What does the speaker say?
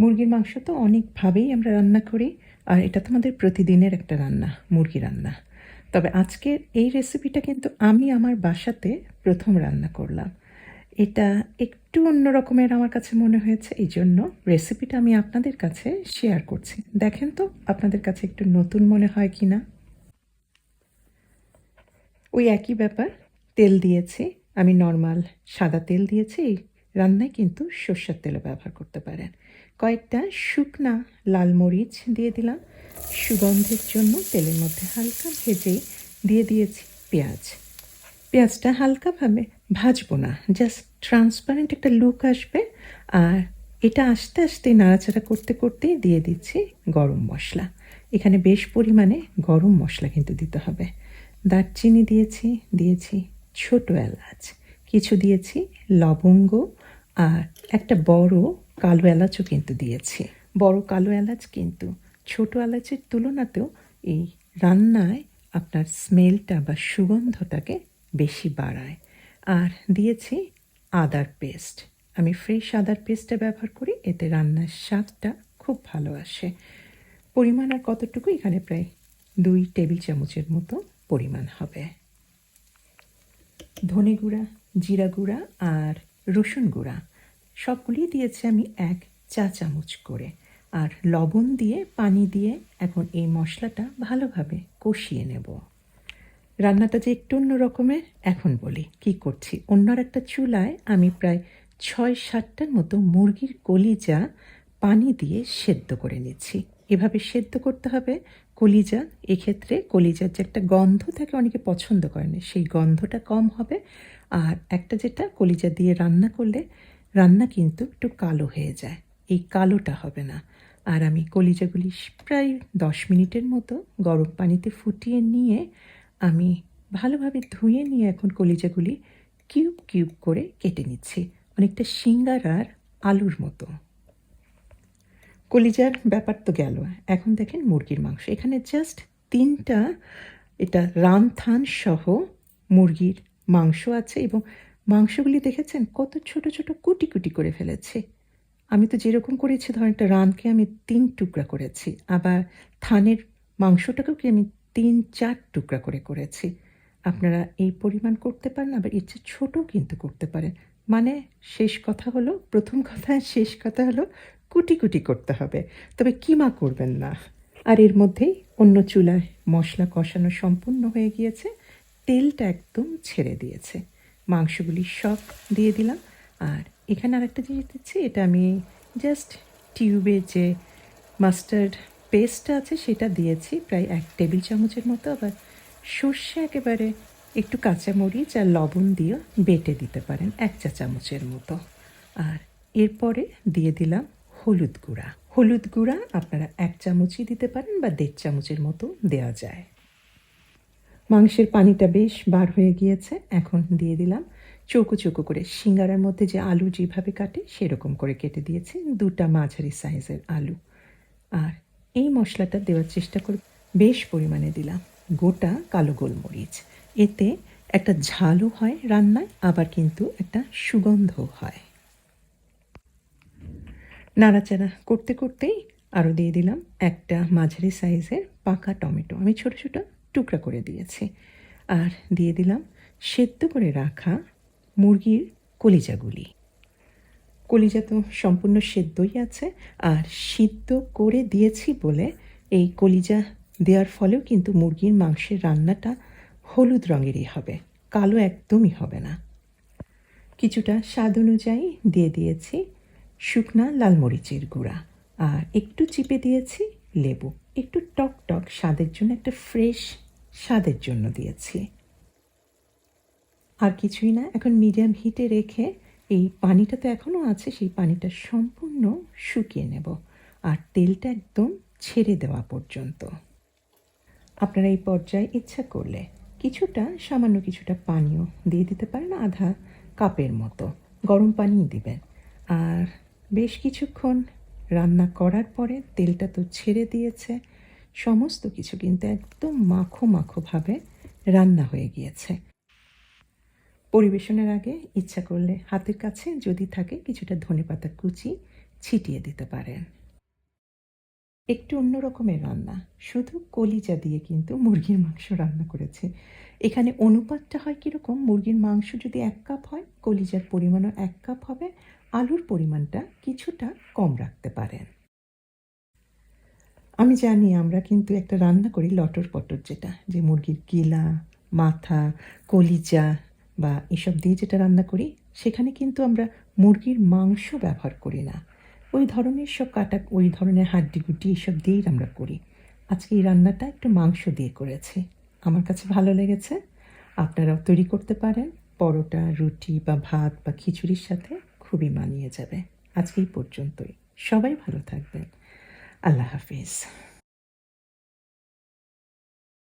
মুরগির মাংস তো অনেকভাবেই আমরা রান্না করি, আর এটা তো আমাদের প্রতিদিনের একটা রান্না, মুরগি রান্না। তবে আজকের এই রেসিপিটা কিন্তু আমি আমার বাসাতে প্রথম রান্না করলাম। এটা একটু অন্য রকমের আমার কাছে মনে হয়েছে এই জন্য রেসিপিটা আমি আপনাদের কাছে শেয়ার করছি। দেখেন তো, আপনাদের কাছে একটু নতুন মনে হয় কি না ওই একই ব্যাপার, তেল দিয়েছি, আমি নর্মাল সাদা তেল দিয়েছি রান্নায় কিন্তু সর্ষের তেলও ব্যবহার করতে পারেন। কয়েকটা শুকনা লাল মরিচ দিয়ে দিলাম। সুগন্ধের জন্য তেলের মধ্যে হালকা ভেজে দিয়ে দিয়েছি পেঁয়াজ। পেঁয়াজটা হালকাভাবে ভাজবো না জাস্ট ট্রান্সপারেন্ট একটা লুক আসবে। আর এটা আস্তে আস্তে নাড়াচাড়া করতে করতেই দিয়ে দিচ্ছি গরম মশলা। এখানে বেশ পরিমাণে গরম মশলা কিন্তু দিতে হবে। দারচিনি দিয়েছি দিয়েছি ছোট এলাচ, কিছু দিয়েছি লবঙ্গ আর একটা বড় কালো এলাচও কিন্তু দিয়েছি। বড় কালো এলাচ কিন্তু ছোট এলাচের তুলনাতেও এই রান্নায় আপনার স্মেলটা বা সুগন্ধটাকে বেশি বাড়ায়। আর দিয়েছি আদার পেস্ট। আমি ফ্রেশ আদার পেস্টটা ব্যবহার করি, এতে রান্নার স্বাদটা খুব ভালো আসে। পরিমাণ আর কতটুকু? এখানে প্রায় দুই টেবিল চামচের মতো পরিমাণ হবে। ধনে গুঁড়া, জিরা গুঁড়া আর রসুন গুঁড়া। সবগুলি দিয়েছি আমি এক চা চামচ করে। আর লবণ দিয়ে, পানি দিয়ে এখন এই মশলাটা ভালোভাবে কষিয়ে নেব। রান্নাটা যে একটু অন্য রকমের, এখন বলি কি করছি। অন্য একটা চুলায় আমি প্রায় ছয় সাতটার মতো মুরগির কলিজা পানি দিয়ে সেদ্ধ করে নিচ্ছি। এভাবে সেদ্ধ করতে হবে কলিজা। এক্ষেত্রে কলিজার যে একটা গন্ধ থাকে অনেকে পছন্দ করেন, সেই গন্ধটা কম হবে। আর একটা যেটা কলিজা দিয়ে রান্না করলে রান্না কিন্তু একটু কালো হয়ে যায়। এই কালোটা হবে না। আর আমি কলিজাগুলি প্রায় দশ মিনিটের মতো গরম পানিতে ফুটিয়ে নিয়ে আমি ভালোভাবে ধুয়ে নিয়ে এখন কলিজাগুলি কিউব কিউব করে কেটে নিচ্ছি। অনেকটা সিঙ্গারার আলুর মতো। কলিজার ব্যাপার তো গেল। এখন দেখেন মুরগির মাংস। এখানে জাস্ট তিনটা, এটা রামথান সহ মুরগির মাংস আছে এবং মাংসগুলি দেখেছেন? কত ছোট ছোট কুটি কুটি করে ফেলেছে। আমি তো যেরকম করেছি, ধরেন একটা রানকে আমি তিন টুকরা করেছি। আবার থানের মাংসটাকেও কি আমি তিন, চার টুকরা করে করেছি। আপনারা এই পরিমাণ করতে পারেন, আবার ইচ্ছে ছোট কিন্তু করতে পারেন। মানে শেষ কথা হলো, প্রথম কথা, শেষ কথা হলো, কুটি কুটি করতে হবে। তবে কিমা করবেন না। আর এর মধ্যেই অন্য চুলায় মশলা কষানো সম্পূর্ণ হয়ে গিয়েছে। তেলটা একদম ছেড়ে দিয়েছে। মাংসগুলি সব দিয়ে দিলাম। আর এখানে আরেকটা জিনিস দিচ্ছি, এটা আমি জাস্ট টিউবে যে মাস্টার্ড পেস্টটা আছে সেটা দিয়েছি, প্রায় এক টেবিল চামচের মতো। আবার সর্ষে একেবারে একটু কাঁচামরিচ আর লবণ দিয়ে বেটে দিতে পারেন, এক চা চামচের মতো। আর এরপরে দিয়ে দিলাম হলুদ গুঁড়া। হলুদ গুঁড়া আপনারা এক চামচই দিতে পারেন বা দেড় চামচের মতো দেওয়া যায়। মাংসের পানিটা বেশ বার হয়ে গিয়েছে, এখন দিয়ে দিলাম। চৌকো চৌকো করে সিঙ্গারার মধ্যে যে আলু যেভাবে কাটে সেরকম করে কেটে দিয়েছি, দুটা মাঝারি সাইজের আলু। আর এই মশলাটা দেওয়ার চেষ্টা করে, বেশ পরিমাণে দিলাম, গোটা কালো গোলমরিচ। এতে একটা ঝালও হয় রান্নায়, আবার কিন্তু একটা সুগন্ধও হয়। নাড়াচাড়া করতে করতেই আরও দিয়ে দিলাম একটা মাঝারি সাইজের পাকা টমেটো। আমি ছোট ছোট টুকরা করে দিয়েছি। আর দিয়ে দিলাম সেদ্ধ করে রাখা মুরগির কলিজাগুলি। কলিজা তো সম্পূর্ণ সেদ্ধই আছে, আর সিদ্ধ করে দিয়েছি বলে এই কলিজা দেওয়ার ফলেও কিন্তু মুরগির মাংসের রান্নাটা হলুদ রঙেরই হবে, কালো একদমই হবে না। কিছুটা স্বাদ অনুযায়ী দিয়ে দিয়েছি শুকনা লাল মরিচের গুঁড়া, আর একটু চিপে দিয়েছি লেবু। একটু টক টক স্বাদের জন্য, একটা ফ্রেশ স্বাদের জন্য দিয়েছি। আর কিছুই না, এখন মিডিয়াম হিটে রেখে এই পানিটা তো এখনও আছে, সেই পানিটা সম্পূর্ণ শুকিয়ে নেব। আর তেলটা একদম ছেড়ে দেওয়া পর্যন্ত। আপনারা এই পর্যায়ে ইচ্ছা করলে কিছুটা, সামান্য কিছুটা পানীয় দিয়ে দিতে পারেন, আধা কাপের মতো। গরম পানি দিবেন। আর বেশ কিছুক্ষণ রান্না করার পরে তেলটা তো ছেড়ে দিয়েছে সমস্ত কিছু কিন্তু একদম মাখো মাখোভাবে রান্না হয়ে গিয়েছে। পরিবেশনের আগে ইচ্ছা করলে হাতের কাছে যদি থাকে কিছুটা ধনেপাতা কুচি ছিটিয়ে দিতে পারেন। একটু অন্য রকমের রান্না, শুধু কলিজা দিয়ে কিন্তু মুরগির মাংস রান্না করেছে। এখানে অনুপাতটা হয় কীরকম? মুরগির মাংস যদি এক কাপ হয়, কলিজার পরিমাণও এক কাপ হবে, আলুর পরিমাণটা কিছুটা কম রাখতে পারেন। আমি জানি আমরা কিন্তু একটা রান্না করি লটর পটর যেটা, যে মুরগির গিলা, মাথা, কলিজা বা এসব দিয়ে যেটা রান্না করি, সেখানে কিন্তু আমরা মুরগির মাংস ব্যবহার করি না। ওই ধরনের সব কাটা, ওই ধরনের হাড্ডি গুটি এসব দিয়েই আমরা করি। আজকে এই রান্নাটা একটু মাংস দিয়ে করেছি। আমার কাছে ভালো লেগেছে। আপনারাও তৈরি করতে পারেন। পরোটা, রুটি বা ভাত বা খিচুড়ির সাথে খুবই মানিয়ে যাবে। আজকে এই পর্যন্তই। সবাই ভালো থাকবেন। الله حافظ.